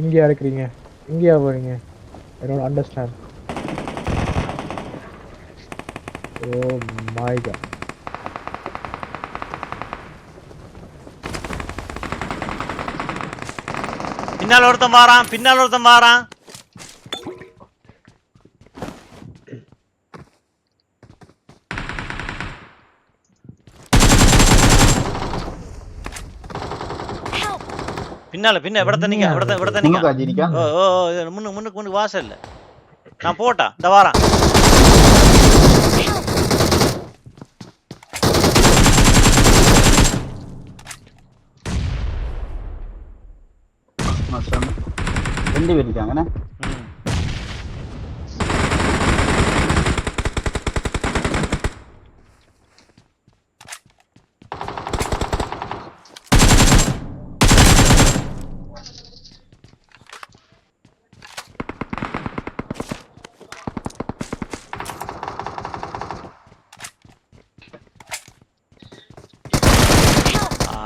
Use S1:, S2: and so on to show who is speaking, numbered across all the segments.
S1: இங்கேயா இருக்கிறீங்க? இங்கேயா போறீங்க? என்னோட அண்டர்ஸ்டாண்ட் ஓ மை காட்
S2: பின்னால் ஒருத்தன் வாரான் பின்னால் ஒருத்தன் வாரான். பின்னால பின்ன
S3: இவடத்த
S2: நீங்க இவடத்த நீங்க முன்னு முன்னுக்கு முன்னுக்கு வாசல். இல்ல நான் போட்டா இந்த வாரம்.
S3: ரெண்டு பேர் இருக்காங்கண்ணே.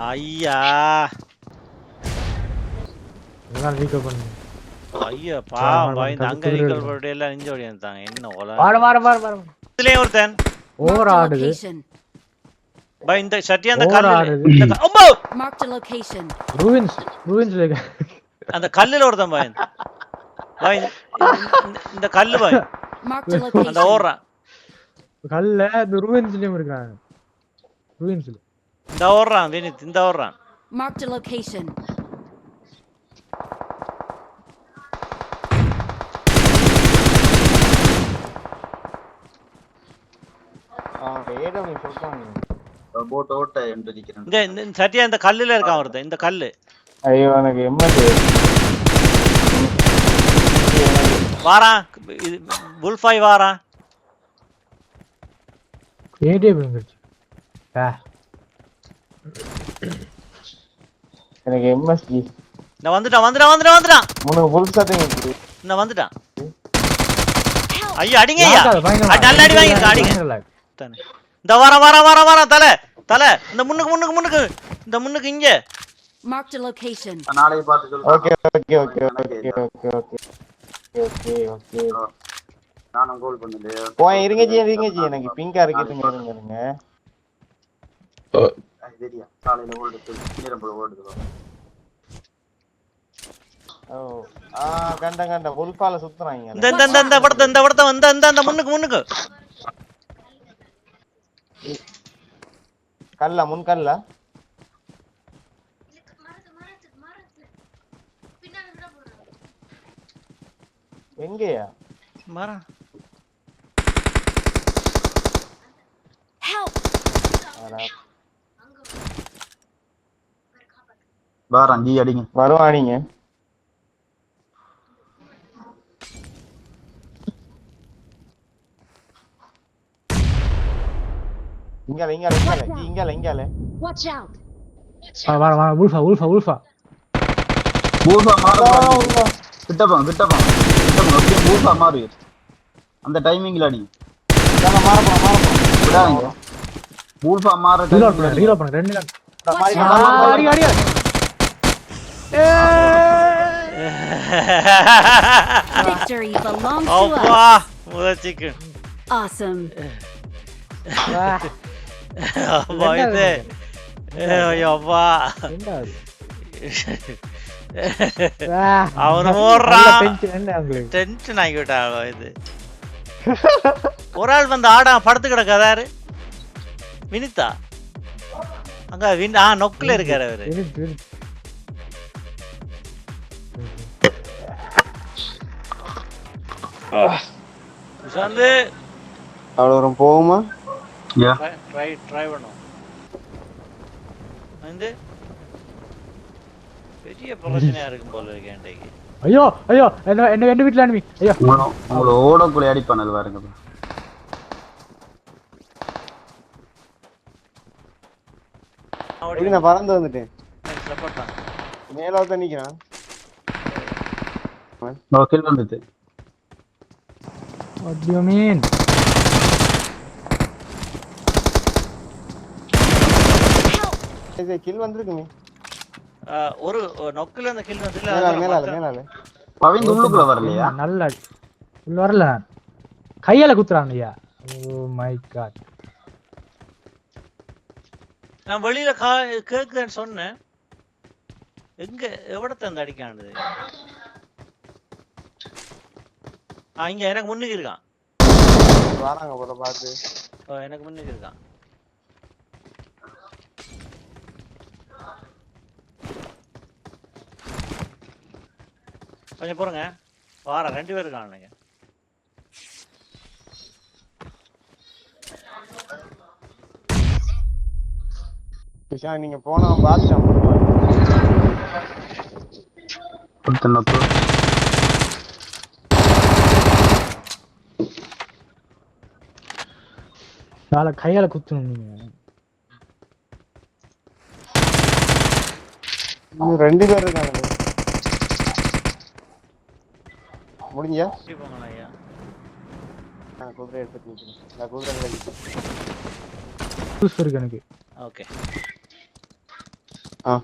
S2: ஐயா. ஐயா பாவம் பயந்து அங்க ரீகல் எல்லாம் நிஞ்சு
S1: ஓடி வந்தாங்க
S2: என்ன ஒருத்தன். பை இந்த சட்டி அந்த கல்லு அந்த கல்லுல ஒருத்தன் பை பை இந்த கல்லு
S4: பை
S2: அந்த ஓரா
S1: கல்ல இந்த ரூவின்ஸ்லயும் இருக்காங்க. ரூவின்ஸ்ல.
S2: இந்த ஓடுறான் வினித் இந்த ஓடுறான்.
S4: Marked a location.
S3: போட் ஓட்ட என்று
S2: இங்க இந்த இந்த சட்டியா இந்த கல்லுல இருக்கான் ஒருத்தன் இந்த கல்லு.
S1: ஐயோ எனக்கு எம்எஸ்
S2: வாரான் இது புல்ஃபாய் வாரான்
S1: ஆ.
S5: எனக்கு எம்எஸ்டி
S2: இந்த வந்துட்டான் வந்துட்டான் வந்துட்டான் வந்துட்டான்.
S5: உனக்கு ஃபுல் சட்டிங்
S2: இந்த வந்துட்டான். ஐயா அடிங்க ஐயா. நல்ல அடி வாங்கிருக்கா அடிங்க. இந்த வர வர வர வர தலை தலை. இந்த முன்னுக்கு முன்னுக்கு முன்னுக்கு. இந்த முன்னுக்கு இங்க.
S4: Marked a location.
S3: நாளைக்கு பார்த்து சொல்லு
S5: okay okay okay okay okay okay okay okay
S3: நானும் கோல் பண்ணலையே.
S5: போய் இருங்க ஜி இருங்க ஜி. எனக்கு பிங்கா இருக்கு இருங்க இருங்க.
S3: தெரியும் காலையில ஓடுது நீரம்புல ஓடுது
S5: ஓ ஆ கண்ட கண்ட உல்பால சுத்துறாங்க
S2: இந்த இந்த இந்த இந்த படத்தை இந்த படத்தை இந்த இந்த இந்த முன்னுக்கு முன்னுக்கு
S5: கல்ல முன் கல்ல எங்கயா
S2: மரம்
S4: Help!
S3: வேற அஞ்சு அடிங்க.
S5: வருவானீங்க இங்கால இங்கால இங்கால இங்கால இங்கால
S4: வாட்ச் அவுட்
S1: வா வா. வா உல்ஃபா உல்ஃபா உல்ஃபா.
S3: உல்ஃபா மாறு கிட்ட போ கிட்ட போ ஓகே உல்ஃபா மாறு. அந்த டைமிங்ல அடி.
S5: இதான மாற போ
S3: விடாதீங்க. உல்ஃபா மாறு
S1: ரீலோட் பண்ணு ரீலோட் பண்ணு ரெண்டு அடி அடி.
S4: Victory belongs to us.
S2: முதச்சிக்கு
S4: Awesome.
S1: ஆ,
S2: அப்பா இது ஐயோ அப்பா
S1: என்ன அது? ஆ,
S2: அவன் ஓடுறான்.
S1: உங்களுக்கு
S2: டென்ஷன் ஆகிவிட்டா இது ஒரு ஆள் வந்து ஆடா படுத்து கிடக்காதாரு வினிதா அங்க வின் ஆ நொக்குல இருக்காரு அவரு
S1: வினித், வினித்.
S2: சுஷாந்து.
S5: அவ்வளோ தூரம் போகுமா.
S2: ட்ரை ட்ரை பண்ணும் வந்து பெரிய பிரச்சனையா இருக்கும் போல இருக்கு என்கிட்ட
S1: ஐயோ ஐயோ என்ன என்ன என்ன வீட்டுல அனுப்பி? ஐயோ.
S3: உங்களை ஓடக்குள்ள அடி பண்ணது பாருங்க
S5: நான் பறந்து வந்துட்டேன்?
S2: போட்டான்
S5: மேல ஒருத்தன் நிக்கிறான்.
S3: கில் வந்துட்டு.
S1: What do you mean?
S5: Kill வந்திருக்குமே
S2: ஒரு ஒரு நொக்குல அந்த கில் வந்து
S5: மேலால மேலால மேலால
S3: பவின் உள்ளுக்குள்ள வரலையா?
S1: நல்ல அடி. உள்ள வரல. கையால குத்துறான் ஐயா. ஓ மை காட்
S2: நான் வெளியில கா கேக்குதுன்னு சொன்னேன். எங்க எவ்வளத்த அந்த அடிக்கானது இங்க எனக்கு முன்னுக்கு இருக்கான்.
S5: வராங்க போல பாத்து.
S2: ஓ, எனக்கு முன்னுக்கு இருக்கான். கொஞ்சம் போறங்க. வார ரெண்டு பேர் இருக்கானுங்க
S5: கிஷான் நீங்க போனா பாத்துட்டான்
S3: ஒருத்தன் நோக்கு
S1: கால கையால குத்தணும் நீங்க
S5: இன்னும் ரெண்டு பேர் இருக்காங்க முடிஞ்சா
S2: இப்படி போங்களா ஐயா
S5: நான் குதிரை எடுத்துட்டு நிக்கிறேன் நான் குதிரை நிக்கிறேன்
S1: இருக்கு எனக்கு
S2: ஓகே
S5: ஆ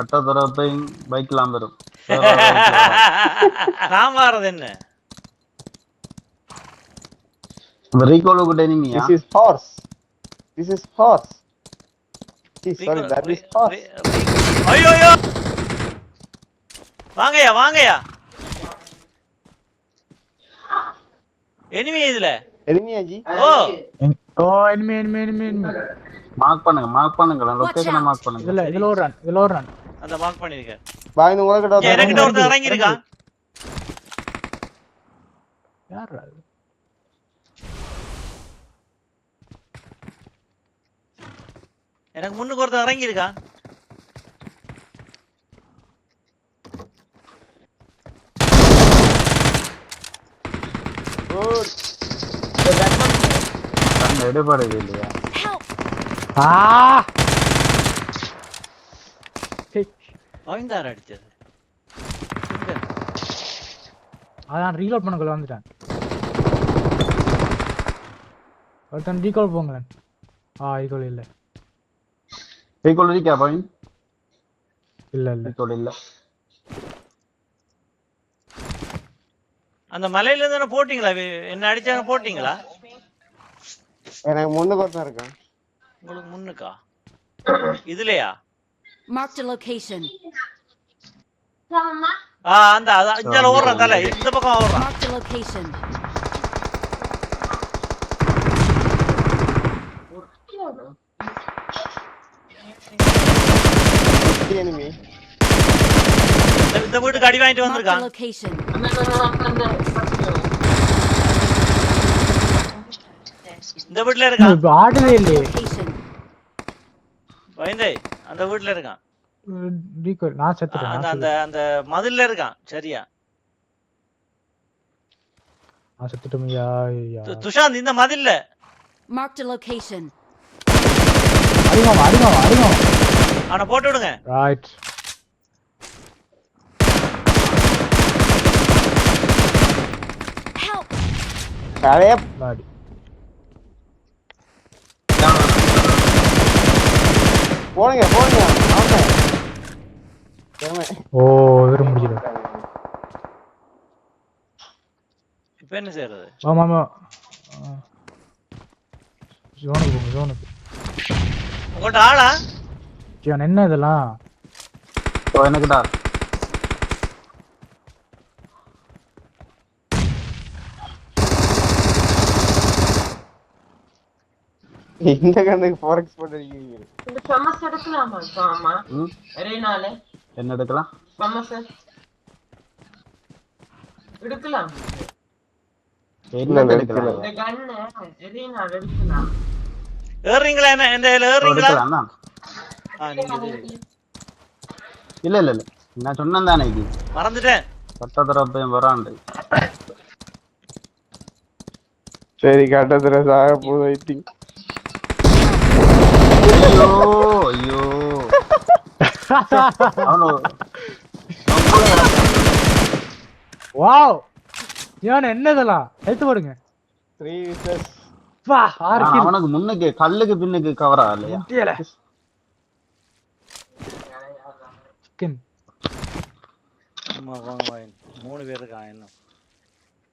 S3: கட்ட தரப்பையும் பைக்லாம் வரும்
S2: நான் வாரது என்ன
S3: ரீகோலு கிட்ட நீங்க
S5: This is horse. This is horse. Gee, sorry, that is horse.
S2: ஐயோ ஐயோ வாங்கய்யா வாங்கய்யா எனிமே இதுல?
S5: எளிமையா ஜி?
S2: ஓ.
S1: ஓ anime anime anime anime
S3: mark பண்ணுங்க மார்க் பண்ணுங்க. லொகேஷனை. மார்க் பண்ணுங்க.
S1: இதுல இதுல ஒரு ரன் இதுல ஒரு ரன்
S2: அந்த மார்க் பண்ணிருக்கேன்
S5: பாய் உங்களை கிட்ட
S2: எனக்கிட்ட ஒருத்தன் இறங்கி இருக்கான்
S1: யார் அது
S2: எனக்கு முன்னுக்கு ஒருத்தன் இறங்கி இருக்கான்
S3: அந்த எடுபடவே இல்லையா!
S1: ஆ.
S2: அவன்தார் அடிச்சது?
S1: அதான் ரீலோட் பண்ணக்குள்ள வந்துட்டேன் ஒருத்தன் ரீகால் போங்களேன் ஆ ரீகால் இல்ல
S3: ரீகோல் இருக்கா
S1: இல்ல இல்ல
S3: ரீகோல் இல்ல
S2: அந்த மலையில தானே போட்டீங்களா? என்ன அடிச்சாங்க போட்டீங்களா?
S5: எனக்கு முன்னுக்கு ஒருத்தன் இருக்கான்.
S2: உங்களுக்கு முன்னுக்கா? இதுலயா?
S4: Marked a location.
S2: ஆ அந்த அதான் இஞ்சால ஓடுறான் தலை இந்த பக்கம் ஓடுறான்.
S4: Marked a location.
S2: இந்த- இந்த வீட்டுக்கு அடி வாங்கிட்டு
S4: Marked a
S2: வந்திருக்கான்
S4: location.
S2: இந்த வீட்டுல இருக்கான்
S1: இப்ப ஆடவே இல்லையே
S4: Location.
S2: பயந்தே அந்த வீட்டுல இருக்கான்
S1: நான் செத்துட்டேன்
S2: அந்த அந்த அந்த மதில்ல இருக்கான் சரியா
S1: நான்
S2: துஷாந்த் இந்த மதில்ல
S4: a location.
S1: அடிமாமா அடிமாமா அடிமாமா
S2: அவனை போட்டு விடுங்க.
S1: Right
S4: Help!
S5: கரைய
S1: அடி
S5: போடுங்க
S1: ஓ இவரு முடிச்சிடும்
S2: இப்ப என்ன செய்யறது
S1: ஆமா ஆமா ஜோனுக்கு போங்க ஜோனுக்கு
S2: உங்கள்ட்ட ஆளா?
S1: ஜியான் என்ன இதெல்லாம்?
S3: ஓ எனக்குடா.
S5: இந்த கண்ணுக்கு ஃபாரெக்ஸ் போட்டு அடிக்கிறீங்க
S6: இந்த ஃபேமஸ் எடுக்கலாமா இப்போ ஆமா ஒரே நாள்.
S3: என்ன எடுக்கலாம்?
S6: ஃபேமஸ் எடுக்கலாம்.
S3: என்ன
S5: இல்ல,
S3: எடுக்கலாம்?
S6: இந்த கண்ணு நாள் எடுக்கலாம்.
S2: ஏறுறீங்களா என்ன? எந்த இதுல
S3: இல்ல இல்ல இல்ல. நான் சொன்னேன் தானே இது.
S2: மறந்துட்டேன்.
S3: கட்ட தரப்பையும் வராண்டு
S5: சரி கட்டத்துல சாக போது வெயிட்டிங்
S3: ஐயோ ஐயோ. அவனு.
S1: வாவ். ஜியான் என்ன இதெல்லாம் எடுத்து போடுங்க.
S5: த்ரீ விசஸ்
S1: வா ஆறு
S3: ஆ,
S1: kill.
S3: அவனுக்கு முன்னுக்கு கல்லுக்கு பின்னுக்கு கவரா இல்லையா
S1: முடியல ஸ்கின்
S2: ஆமா, வாங்க, வாங்க. மூணு பேர் இருக்கான் இன்னும்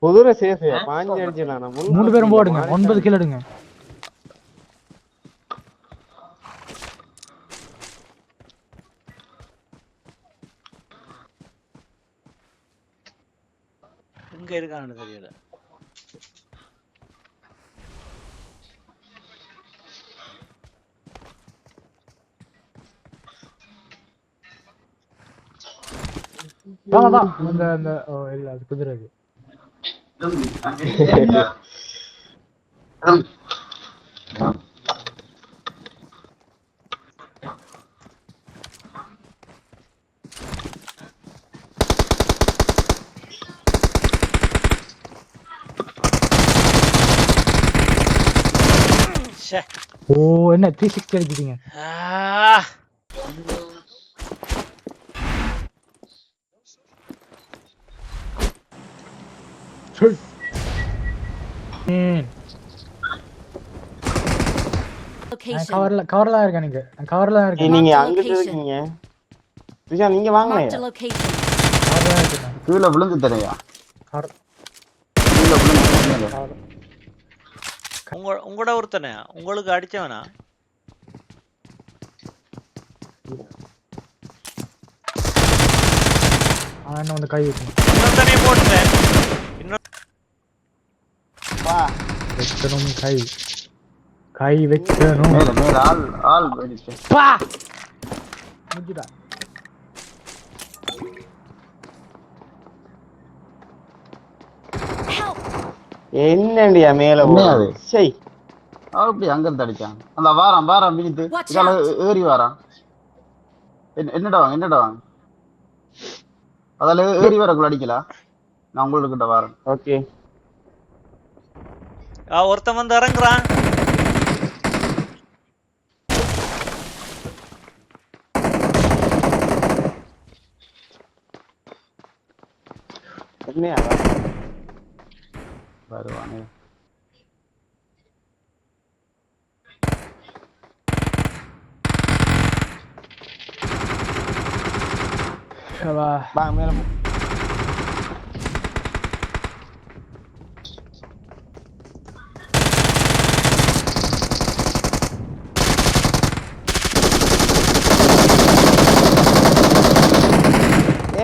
S5: குதிரை சேஃப் பாஞ்சு அடிச்சிடலாம்
S1: மூணு பேரும் போடுங்க ஒன்பது கிலோ எடுங்க.
S2: எங்க இருக்கான்னு தெரியல.
S1: வா வா, வா அந்த அந்த ஓ இல்ல அது குதிரை அது
S2: ச்சே.
S1: ஓ என்ன த்ரீ சிக்ஸ்டி அடிச்சிட்டீங்க
S4: Location.
S1: கவர்ல கவர்ல இருக்கேன் நீங்க. நான் கவர்ல இருக்கேன்.
S5: நீங்க அங்கிட்டு. இருக்கீங்க. நீங்க வாங்க.
S3: கீழே விழுந்து தரையா?
S1: கவர்
S3: கீழே விழுந்து
S2: உங்க உங்களோட ஒருத்தனே. உங்களுக்கு அடிச்சவனா?
S1: அவன் என்ன வந்து கை வைக்கணும்
S2: போட்டுட்டேன்.
S5: வா
S1: வைக்கணும் கை கை வைக்கணும்
S3: மேல மேல ஆள் ஆள் போயிடுச்சு
S1: பா முடிஞ்சுடா
S4: Help!
S5: என்னண்டியா மேல
S3: அது?
S5: சரி
S3: அவன் இப்படி அங்க இருந்து அடிச்சான் அந்த வாரம் வாரம்
S4: Watch
S3: இதால ஏறி வாரான் என்ன- என்னடா வாங்க என்னடா வாங்க அதால ஏறி வரக்குள்ள அடிக்கலாம் நான் உங்களுக்கு கிட்ட வாரேன்
S5: ஓகே
S2: ஆ, ஒருத்தன் வந்து இறங்குறான்
S5: என்னையா
S3: வருவானே
S1: வா
S5: வா மேல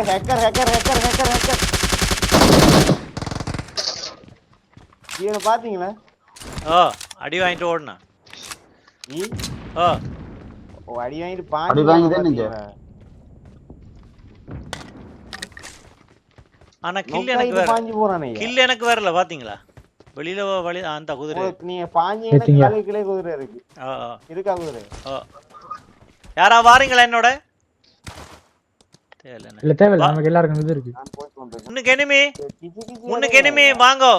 S5: hacker hacker hacker hacker hacker இவனை பாத்தீங்களா
S2: ஓ அடி வாங்கிட்டு ஓடுனா.
S5: நீ?
S2: ஓ
S5: ஓ அடி வாங்கிட்டு
S3: அடி
S5: பாஞ்சு
S3: வாங்கி தான் நெஞ்ச.
S2: ஆனா கில் எனக்கு வேற.
S5: பாஞ்சு போறானே.
S2: கில் எனக்கு வரல பாத்தீங்களா? வெளியில வ- வழி அந்த குதிரை.
S5: நீங்க பாஞ்சீங்கன்னா
S1: ஏத்தீங்க.
S5: காலுக்குள்ளே குதிரை இருக்கு. இருக்கா குதிரை?
S2: யாரா வாரீங்களா என்னோட.
S1: இல்ல தேவையில்ல. நமக்கு எல்லாருக்கும் இது இருக்கு.
S2: முன்னுக்கு எனிமி முன்னுக்கு எனிமி வாங்கோ.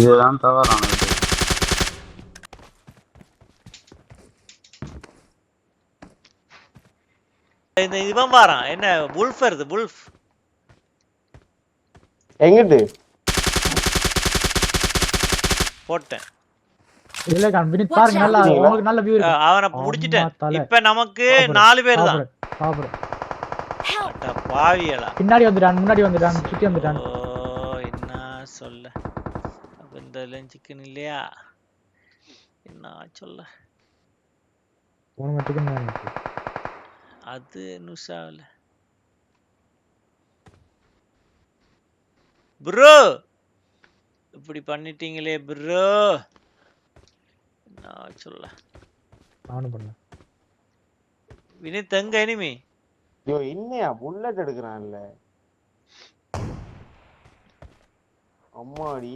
S3: இதுதான் தவறான இது
S2: இந்த இவன் வாரான். என்ன புல்ஃப் வருது புல்ஃப்
S5: எங்கிட்டு?
S2: போட்டேன்.
S1: இல்ல கான் வினித்
S4: Watch
S1: பாருங்க நல்லா
S5: out.
S1: உங்களுக்கு நல்ல வியூ
S2: ஆ,
S1: இருக்கு
S2: அவனை
S1: ஆமா,
S2: முடிச்சிட்டேன்
S1: தலை.
S2: இப்ப நமக்கு நாலு பேர் தான்.
S1: சாப்பிடு, சாப்பிடு
S4: Help!
S2: அட பாவியலா
S1: பின்னாடி வந்துட்டான் முன்னாடி வந்துட்டான் சுத்தி வந்துட்டான்.
S2: ஓ என்ன சொல்ல. அப்ப இந்த சிக்கன் இல்லையா? என்ன சொல்ல. அது நுசாவில் ப்ரோ இப்படி பண்ணிட்டீங்களே ப்ரோ சொல்ல.
S1: நானும்
S2: வினித் எங்க எனிமி
S5: ஐயோ என்னையா புல்லட் எடுக்கிறான்ல. அம்மாடி.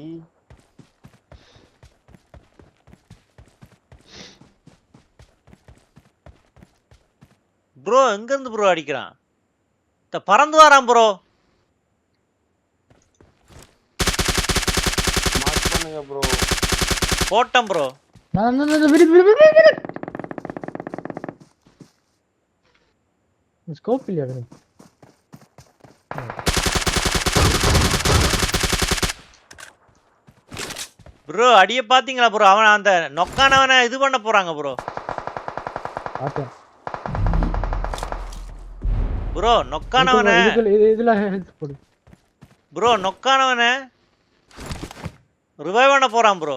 S2: ப்ரோ எங்க இருந்து ப்ரோ அடிக்கிறான்? இந்த பறந்து வரான் ப்ரோ
S5: மார்க் பண்ணுங்க ப்ரோ
S2: போட்டேன் ப்ரோ
S1: நான் நான் நான் வினித் வினித் வினித் வினித் ஸ்கோப் இல்லையா வினித்
S2: ப்ரோ அடிய பாத்தீங்களா ப்ரோ அவன் அந்த நொக்கானவனை இது பண்ண போறாங்க ப்ரோ
S1: பார்த்தேன்
S2: ப்ரோ நொக்கானவனே.
S1: இதுல
S2: ப்ரோ நொக்கானவனே ரிவைவ் பண்ண போறான் ப்ரோ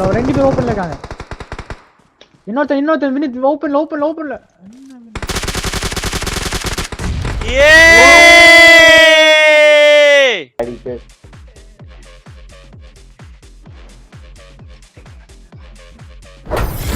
S1: ஒரு ரெண்டு பேர் ஓப்பன்ல இருக்காங்க. இன்னொருத்தன் இன்னொருத்தன் வினித் ஓப்பன்ல ஓப்பன்ல ஓப்பன்ல
S2: ஏ